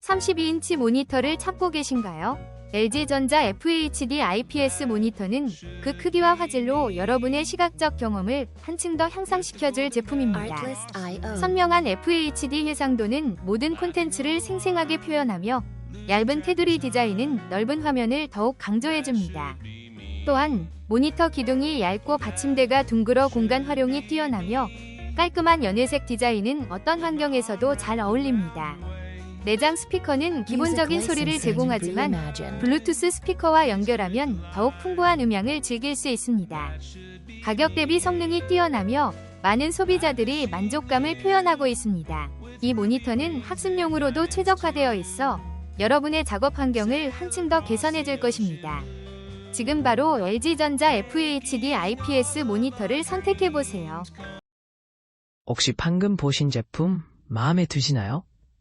32인치 모니터를 찾고 계신가요? LG전자 FHD IPS 모니터는 그 크기와 화질로 여러분의 시각적 경험을 한층 더 향상시켜줄 제품입니다. 선명한 FHD 해상도는 모든 콘텐츠를 생생하게 표현하며 얇은 테두리 디자인은 넓은 화면을 더욱 강조해줍니다. 또한 모니터 기둥이 얇고 받침대가 둥글어 공간 활용이 뛰어나며 깔끔한 연회색 디자인은 어떤 환경에서도 잘 어울립니다. 내장 스피커는 기본적인 소리를 제공하지만. 블루투스 스피커와 연결하면 더욱 풍부한 음향을 즐길 수 있습니다. 가격 대비 성능이 뛰어나며 많은 소비자들이 만족감을 표현하고 있습니다. 이 모니터는 학습용으로도 최적화되어 있어 여러분의 작업 환경을 한층 더 개선해 줄 것입니다. 지금 바로 LG전자 FHD IPS 모니터를 선택해 보세요. 혹시 방금 보신 제품 마음에 드시나요?